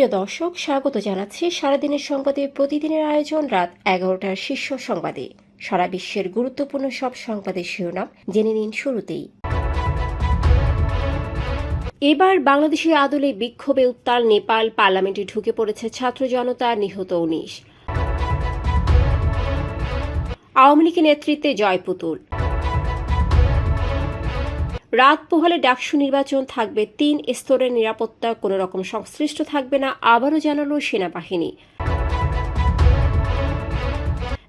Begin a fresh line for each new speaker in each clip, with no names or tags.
প্রিয় দর্শক, স্বাগত জানাচ্ছি সারাদিনের সংবাদে। প্রতিদিনের আয়োজন রাত এগারোটার শীর্ষ সংবাদে। সারা বিশ্বের গুরুত্বপূর্ণ সব সংবাদের শিরোনাম জেনে নিন শুরুতেই। এবার বাংলাদেশের আদলে বিক্ষোভে উত্তাল নেপাল, পার্লামেন্টে ঢুকে পড়েছে ছাত্র জনতা নিহত উনিশ। আওয়ামী লীগের নেতৃত্বে জয়পুতুল। রাত পোহালে ডাকসু নির্বাচন থাকবে, তিন স্তরের নিরাপত্তা কোনো রকম সংশ্লিষ্ট থাকবে না, আবারও জানালো সেনাবাহিনী।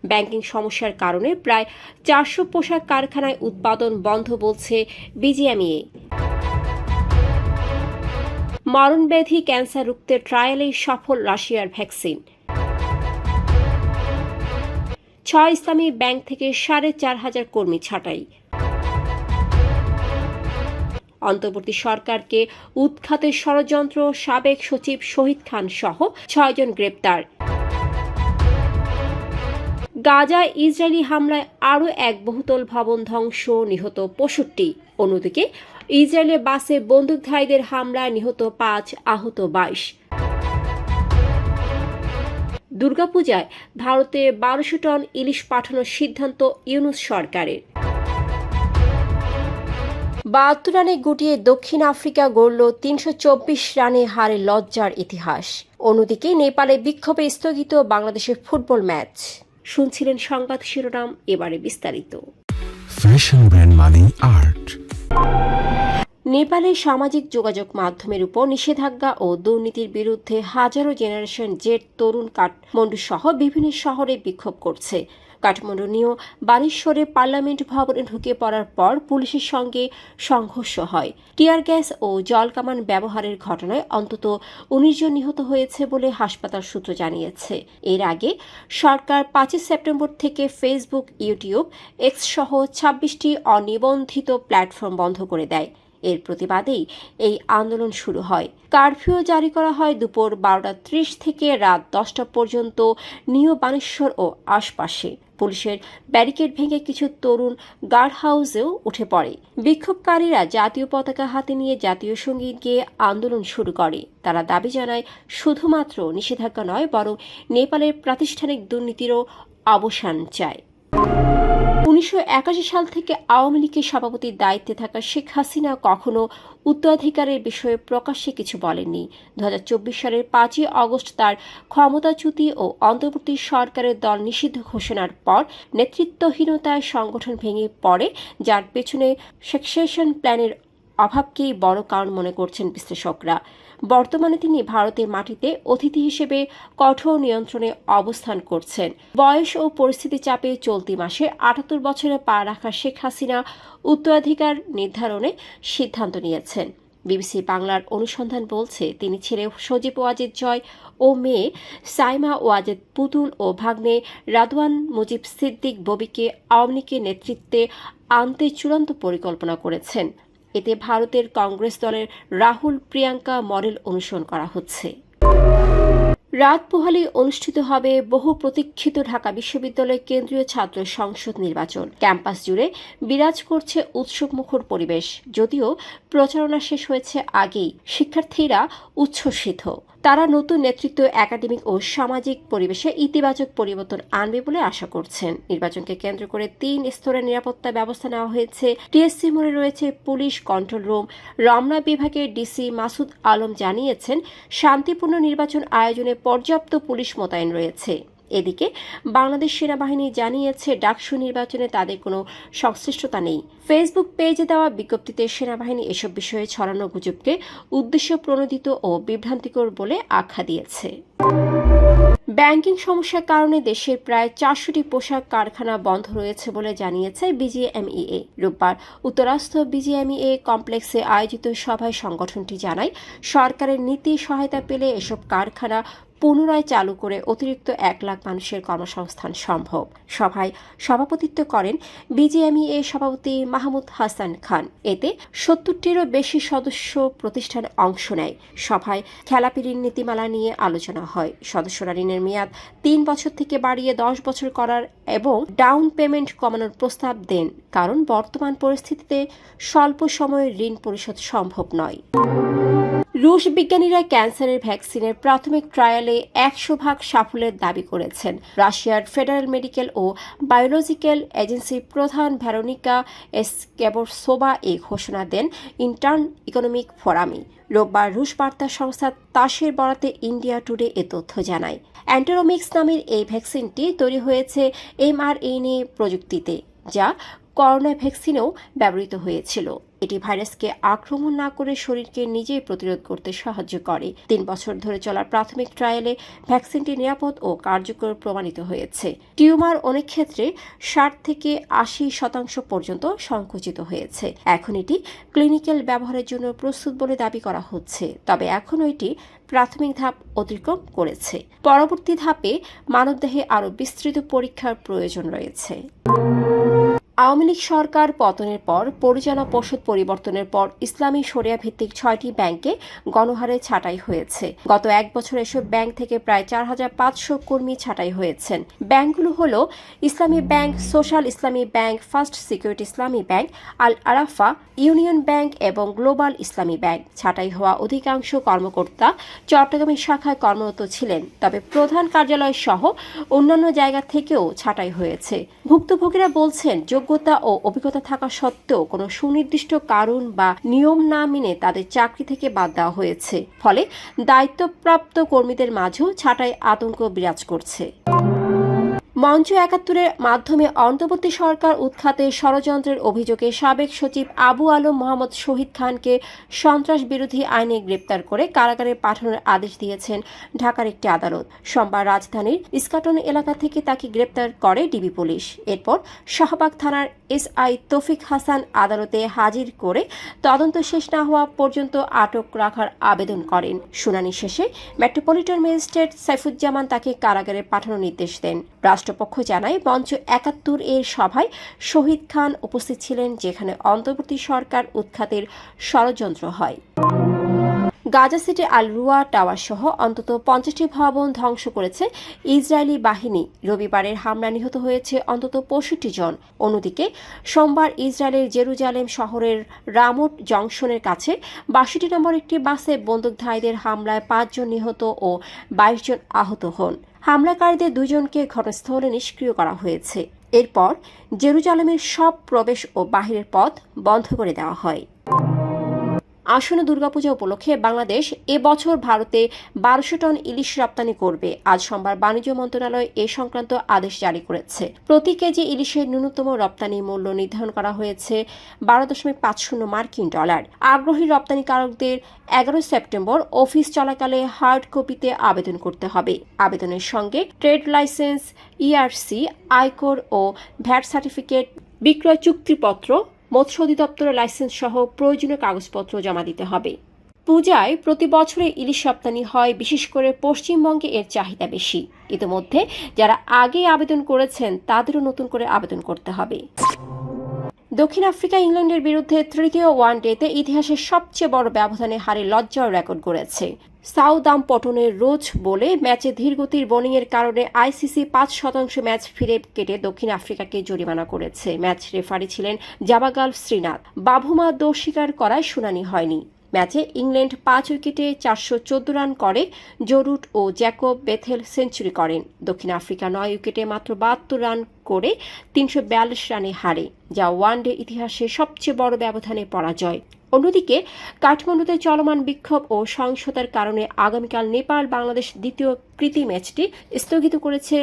ব্যাংকিং সমস্যার কারণে প্রায় চারশো পোশাক কারখানায় উৎপাদন বন্ধ বলছে বিজিএমইএ। মরণব্যাধি, ক্যান্সার রুখতে ট্রায়ালে সফল রাশিয়ার ভ্যাকসিন। ছয় ইসলামী ব্যাংক থেকে সাড়ে চার হাজার কর্মী ছাঁটাই। অন্তর্বর্তী সরকারকে উৎখাতের ষড়যন্ত্র সাবেক সচিব শহীদ খান সহ ছয়জন গ্রেপ্তার। গাজা ইসরায়েলি হামলায় আরও এক বহুতল ভবন ধ্বংস, নিহত পঁয়ষট্টি। অন্যদিকে, ইসরায়েলের বাসে বন্দুকধারীদের হামলায় নিহত পাঁচ, আহত বাইশ। দুর্গাপূজায় ভারতে বারোশো টন ইলিশ পাঠানোর সিদ্ধান্ত ইউনুস সরকারের। বাহাত্তর রানে গুটিয়ে দক্ষিণ আফ্রিকা গড়ল তিনশো চব্বিশ রানে হারে লজ্জার ইতিহাস। অন্যদিকে নেপালে বিক্ষোভে স্থগিত বাংলাদেশের ফুটবল ম্যাচ। শুনছিলেন সংবাদ শিরোনাম এবারে বিস্তারিত।
ফ্যাশন ব্র্যান্ড মানে আর্ট
নেপালে সামাজিক যোগাযোগ মাধ্যমের উপর নিষেধাজ্ঞা ও দুর্নীতির বিরুদ্ধে হাজারো জেনারেশন জেট তরুণ কাঠমান্ডু সহ বিভিন্ন শহরে বিক্ষোভ করছে। কাঠমান্ডু নিয়েও বানেশ্বরে পার্লামেন্ট ভবনে ঢুকে পড়ার পর পুলিশের সঙ্গে সংঘর্ষ হয়। টিয়ার গ্যাস ও জলকামান ব্যবহারের ঘটনায় অন্তত উনিশ জন নিহত হয়েছে বলে হাসপাতাল সূত্র জানিয়েছে। এর আগে সরকার পাঁচই সেপ্টেম্বর থেকে ফেসবুক, ইউটিউব এক্স সহ ছাব্বিশটি অনিবন্ধিত প্ল্যাটফর্ম বন্ধ করে দেয়। এর প্রতিবাদেই এই আন্দোলন শুরু হয়। কারফিউ জারি করা হয় দুপুর বারোটা ত্রিশ থেকে রাত দশটা পর্যন্ত নিউ বানেশ্বর ও আশপাশে। পুলিশের ব্যারিকেড ভেঙে কিছু তরুণ গার্ড হাউসেও উঠে পড়ে। বিক্ষোভকারীরা জাতীয় পতাকা হাতে নিয়ে জাতীয় সংগীত গিয়ে আন্দোলন শুরু করে। তারা দাবি জানায়, শুধুমাত্র নিষেধাজ্ঞা নয়, বরং নেপালের প্রাতিষ্ঠানিক দুর্নীতিরও অবসান চায়। উনিশশো একাশি সাল থেকে আওয়ামী লীগের সভাপতির দায়িত্বে থাকা শেখ হাসিনা কখনো উত্তরাধিকারের বিষয়ে প্রকাশ্যে কিছু বলেননি। দু হাজার চব্বিশ সালের পাঁচই অগস্ট তার ক্ষমতাচ্যুতি ও অন্তর্বর্তী সরকারের দল নিষিদ্ধ ঘোষণার পর নেতৃত্বহীনতায় সংগঠন ভেঙে পড়ে, যার পেছনে সেকসেশন প্ল্যানের অভাবকেই বড় কারণ মনে করছেন বিশ্লেষকরা। বর্তমানে তিনি ভারতের মাটিতে অতিথি হিসেবে কঠোর নিয়ন্ত্রণে অবস্থান করছেন। বয়স ও পরিস্থিতি চাপে চলতি মাসে আটাত্তর বছরে পা রাখা শেখ হাসিনা উত্তরাধিকার নির্ধারণে সিদ্ধান্ত নিয়েছেন। বিবিসি বাংলার অনুসন্ধান বলছে, তিনি ছেলে সজীব ওয়াজেদ জয় ও মেয়ে সাইমা ওয়াজেদ পুতুল ও ভাগ্নে রাদওয়ান মুজিব সিদ্দিক ববিকে আওয়ামী লীগের নেতৃত্বে আনতে চূড়ান্ত পরিকল্পনা করেছেন। এতে ভারতের কংগ্রেস দলের রাহুল, প্রিয়াঙ্কা মডেল অনুসরণ করা হচ্ছে। রাত পোহালে অনুষ্ঠিত হবে বহু প্রতীক্ষিত ঢাকা বিশ্ববিদ্যালয়ের কেন্দ্রীয় ছাত্র সংসদ নির্বাচন। ক্যাম্পাস জুড়ে বিরাজ করছে উৎসবমুখর পরিবেশ, যদিও প্রচারণা শেষ হয়েছে আগেই। শিক্ষার্থীরা উচ্ছ্বসিত। তারা নতুন নেতৃত্ব একাডেমিক ও সামাজিক পরিবেশে ইতিবাচক পরিবর্তন আনবে বলে আশা করছেন। নির্বাচনকে কেন্দ্র করে তিন স্তরের নিরাপত্তা ব্যবস্থা নেওয়া হয়েছে। টিএসসি মোড়ে রয়েছে পুলিশ কন্ট্রোল রুম। রমনা বিভাগের ডিসি মাসুদ আলম জানিয়েছেন, শান্তিপূর্ণ নির্বাচন আয়োজনে পর্যাপ্ত পুলিশ মোতায়েন রয়েছে। এদিকে বাংলাদেশ সেনাবাহিনী জানিয়েছে, ডাকসু নির্বাচনে তাদের কোনো সংশ্লিষ্টতা নেই। ফেসবুক পেজে দেওয়া বিজ্ঞপ্তিতে সেনাবাহিনী এসব বিষয়ে ছড়ানো গুজবকে উদ্দেশ্য প্রণোদিত ও বিভ্রান্তিকর বলে আখ্যা দিয়েছে। ব্যাংকিং সমস্যার কারণে দেশের প্রায় চারশোটি পোশাক কারখানা বন্ধ রয়েছে বলে জানিয়েছে বিজিএমইএ। রোববার উত্তরাস্থ বিজিএমইএ কমপ্লেক্সে আয়োজিত সভায় সংগঠনটি জানায়, সরকারের নীতি সহায়তা পেলে এসব কারখানা পুনরায় চালু করে অতিরিক্ত এক লাখ মানুষের কর্মসংস্থান সম্ভব। সভায় সভাপতিত্ব করেন বিজিএমইএ সভাপতি মাহমুদ হাসান খান। এতে সত্তরটিরও বেশি সদস্য প্রতিষ্ঠান অংশ নেয়। সভায় খেলাপি ঋণ নীতিমালা নিয়ে আলোচনা হয়। সদস্যরা ঋণের মেয়াদ তিন বছর থেকে বাড়িয়ে দশ বছর করার এবং ডাউন পেমেন্ট কমানোর প্রস্তাব দেন। কারণ বর্তমান পরিস্থিতিতে স্বল্প সময়ে ঋণ পরিশোধ সম্ভব নয়। রুশ বিজ্ঞানীরা ক্যান্সারের ভ্যাকসিনের প্রাথমিক ট্রায়ালে একশো ভাগ সাফল্যের দাবি করেছেন। রাশিয়ার ফেডারেল মেডিকেল ও বায়োলজিক্যাল এজেন্সির প্রধান ভ্যারোনিকা এসকেবরসোবা এই ঘোষণা দেন ইন্টার্ন ইকোনমিক ফোরামে রোববার রুশ বার্তা সংস্থা তাসের বরাতে ইন্ডিয়া টুডে এ তথ্য জানায়। অ্যান্টেরোমিক্স নামের এই ভ্যাকসিনটি তৈরি হয়েছে এমআরএনএ প্রযুক্তিতে, যা করোনা ভ্যাকসিনেও ব্যবহৃত হয়েছিল। এটি ভাইরাসকে আক্রমণ না করে শরীরকে নিজেই প্রতিরোধ করতে সাহায্য করে। তিন বছর ধরে চলা প্রাথমিক ট্রায়ালে ভ্যাকসিনটি নিরাপদ ও কার্যকর প্রমাণিত হয়েছে। টিউমার অনেক ক্ষেত্রে ষাট থেকে আশি শতাংশ পর্যন্ত সংকুচিত হয়েছে। এখন এটি ক্লিনিক্যাল ব্যবহারের জন্য প্রস্তুত বলে দাবি করা হচ্ছে। তবে এখনও এটি প্রাথমিক ধাপ অতিক্রম করেছে। পরবর্তী ধাপে মানবদেহে আরও বিস্তৃত পরীক্ষার প্রয়োজন রয়েছে। আওয়ামী লীগ সরকার পতনের পর পরিচালনা পর্ষদ পরিবর্তনের পর ইসলামী শরিয়া ভিত্তিক ছয়টি ব্যাংকে গণহারে ছাঁটাই হয়েছে। গত এক বছর এসব ব্যাংক থেকে প্রায় চার হাজার পাঁচশো কর্মী ছাঁটাই হয়েছেন। ব্যাংকগুলো হল Islami bank, social Islami bank, first security Islami bank, Al Arafah, union bank এবং গ্লোবাল ইসলামী ব্যাংক। ছাঁটাই হওয়া অধিকাংশ কর্মকর্তা চট্টগ্রামের শাখায় কর্মরত ছিলেন, তবে প্রধান কার্যালয় সহ অন্যান্য জায়গা থেকেও ছাঁটাই হয়েছে। ভুক্তভোগীরা বলছেন যোগ্যতা ও অভিজ্ঞতা থাকা সত্ত্বেও কোনো সুনির্দিষ্ট কারণ বা নিয়ম না মেনে তাদের চাকরি থেকে বাদ দেওয়া হয়েছে। ফলে দায়িত্বপ্রাপ্ত কর্মীদের মাঝেও ছাঁটাই আতঙ্ক বিরাজ করছে। মঞ্চ একাত্তরের মাধ্যমে অন্তর্বর্তী সরকার উৎখাতে ষড়যন্ত্রের অভিযোগে সাবেক সচিব আবু আলম মোহাম্মদ শহীদ খানকে সন্ত্রাস বিরোধী আইনে গ্রেপ্তার করে কারাগারে পাঠানোর আদেশ দিয়েছেন ঢাকার একটি আদালত। সোমবার রাজধানীর ইস্কাটন এলাকা থেকে তাকে গ্রেপ্তার করে ডিবি পুলিশ। এরপর শাহবাগ থানার এসআই তৌফিক হাসান আদালতে হাজির করে তদন্ত শেষ না হওয়া পর্যন্ত আটক রাখার আবেদন করেন। শুনানি শেষে মেট্রোপলিটন ম্যাজিস্ট্রেট সাইফুজ্জামান তাকে কারাগারে পাঠানোর নির্দেশ দেন। রাষ্ট্রপক্ষ জানায়, মঞ্চ একাত্তর এর সভায় শহীদ খান উপস্থিত ছিলেন, যেখানে অন্তর্বর্তী সরকার উৎখাতের ষড়যন্ত্র হয়। Gaza City Al Ruya tower সহ অন্তত পঞ্চাশটি ভবন ধ্বংস করেছে ইসরায়েলি বাহিনী। রবিবারের হামলা নিহত হয়েছে অন্তত পঁয়ষট্টি জন। অন্যদিকে, সোমবার ইসরায়েলের জেরুজালেম শহরের রামোট জংশনের কাছে বাষট্টি নম্বর একটি বাসে বন্দুকধারীদের হামলায় পাঁচজন নিহত ও বাইশ জন আহত হন। হামলাকারীদের দুজনকে ঘটনাস্থলে নিষ্ক্রিয় করা হয়েছে। এরপর জেরুজালেমের সব প্রবেশ ও বাহিরের পথ বন্ধ করে দেওয়া হয়। আসন্ন দুর্গাপূজা উপলক্ষে বাংলাদেশ এবছর ভারতে বারোশো টন ইলিশ রপ্তানি করবে। আজ সোমবার বাণিজ্য মন্ত্রণালয় এ সংক্রান্ত আদেশ জারি করেছে। প্রতি কেজি ইলিশের ন্যূনতম রপ্তানি মূল্য নির্ধারণ করা হয়েছে বারো দশমিক পাঁচ শূন্য মার্কিন ডলার। আগ্রহী রপ্তানিকারকদের এগারো সেপ্টেম্বর অফিস চলাকালে হার্ড কপিতে আবেদন করতে হবে। আবেদনের সঙ্গে ট্রেড লাইসেন্স ইআরসি আয়কর ও ভ্যাট সার্টিফিকেট, বিক্রয় চুক্তিপত্র মৎস্য অধিদপ্তরের লাইসেন্স সহ প্রয়োজনীয় কাগজপত্র জমা দিতে হবে। পূজায় প্রতি বছরে ইলিশ রপ্তানি হয়, বিশেষ করে পশ্চিমবঙ্গে এর চাহিদা বেশি। ইতিমধ্যে যারা আগে আবেদন করেছেন, তাদেরও নতুন করে আবেদন করতে হবে। দক্ষিণ আফ্রিকা, ইংল্যান্ডের বিরুদ্ধে তৃতীয় ওয়ান ওয়ানডেতে ইতিহাসের সবচেয়ে বড় ব্যবধানে হারে লজ্জার রেকর্ড গড়েছে। সাউদাম্পটনের রোজ বলে ম্যাচে ধীরগতির বোলিংয়ের কারণে আইসিসি পাঁচ শতাংশ ম্যাচ ফিরে কেটে দক্ষিণ আফ্রিকাকে জরিমানা করেছে। ম্যাচ রেফারি ছিলেন জাবাগাল শ্রীনাথ। বাভুমা দোষ স্বীকার করায় শুনানি হয়নি। ম্যাচে ইংল্যান্ড পাঁচ উইকেটে চারশো চোদ্দ রান করে, জরুট ও জ্যাকব বেথেল সেঞ্চুরি করেন। দক্ষিণ আফ্রিকা নয় উইকেটে মাত্র বাহাত্তর রান করে তিনশো বিয়াল্লিশ রানে হারে, যা ওয়ানডে ইতিহাসে সবচেয়ে বড় ব্যবধানে পরাজয়। অন্যদিকে, কাঠমান্ডুতে চলমান বিক্ষোভ ও সহিংসতার কারণে আগামীকাল নেপাল বাংলাদেশ দ্বিতীয় কৃতি ম্যাচটি স্থগিত করেছে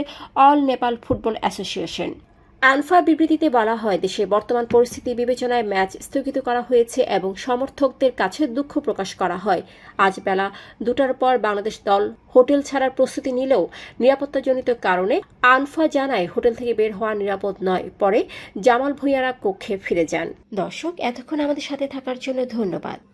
all Nepal football association. ANFA বিবৃতিতে বলা হয় দেশে বর্তমান পরিস্থিতি বিবেচনায় ম্যাচ স্থগিত করা হয়েছে এবং সমর্থকদের কাছে দুঃখ প্রকাশ করা হয়। আজ বেলা দুটার পর বাংলাদেশ দল হোটেল ছাড়ার প্রস্তুতি নিলেও নিরাপত্তাজনিত কারণে আনফা জানায় হোটেল থেকে বের হওয়া নিরাপদ নয়, পরে জামাল ভুঁইয়ারা কক্ষে ফিরে যান। দর্শক, এতক্ষণ আমাদের সাথে থাকার জন্য ধন্যবাদ।